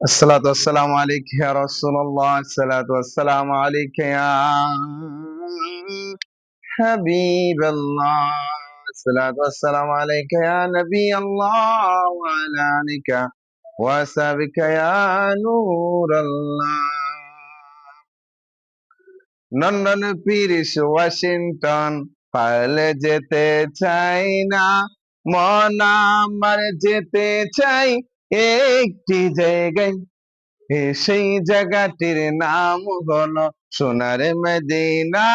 الصلاة والسلام عليك يا رسول الله الصلاة والسلام عليك يا حبيب الله الصلاة والسلام عليك يا نبي الله وعلى آلك وأصحابك يا نور الله London Paris Washington পারলে যেতে চাই না মন আমার যেতে চাই একটি জায়গায় সেই জায়গাটির নাম হলো সোনার মদিনা।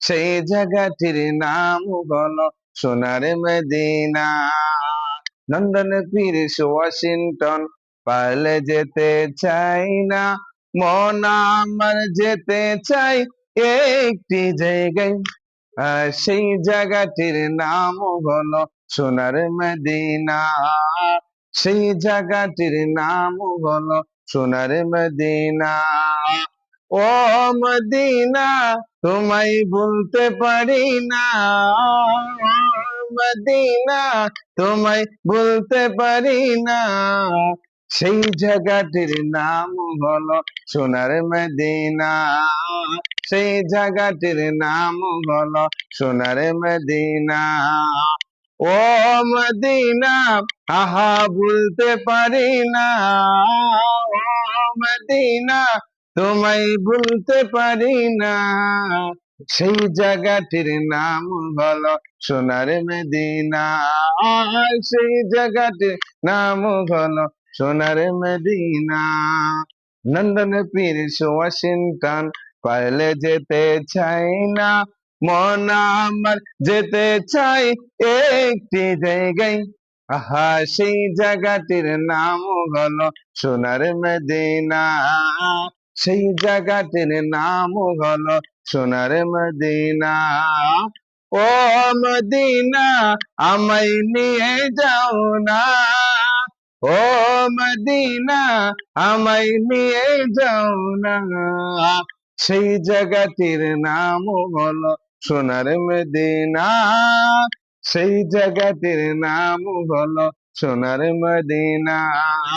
সেই জায়গাটির নাম হলো সোনার মদিনা। লন্ডন প্যারিস ওয়াশিংটন পারলে যেতে চাই না, মন আমার যেতে চাই। একটি জায়গায় সেই জায়গাটির নাম হলো সোনার মদিনা। সেই জায়গাটির নাম হলো সোনার মদিনা। ও মদিনা, তোমায় ভুলতে পারি না। মদিনা, তোমায় ভুলতে পারি না। সেই জায়গাটির নাম হলো সোনার মদিনা। সেই জায়গাটির নাম হলো সোনার মদিনা। ও মদিনা আহা ভুলতে পারি না। ও মদিনা, তোমায় ভুলতে পারি না। সেই জায়গাটির নাম হলো সোনার মদিনা। সেই জায়গাটির নাম হলো সোনার মদিনা। লন্ডন প্যারিস ওয়াশিংটন পারলে যেতে চাই না। মন আমার যেতে চাই একটি জায়গায়। আহা, সেই জায়গাটির নাম হলো সোনার মদিনা। সেই জায়গাটির নাম হলো সোনার মদিনা। ও মদিনা, আমায় নিয়ে যাও না। ও মদিনা, আমায় নিয়ে যাও না। সেই জায়গাটির নাম হলো সোনার মদিনা সেই জায়গাটির নাম হলো সোনার মদিনা।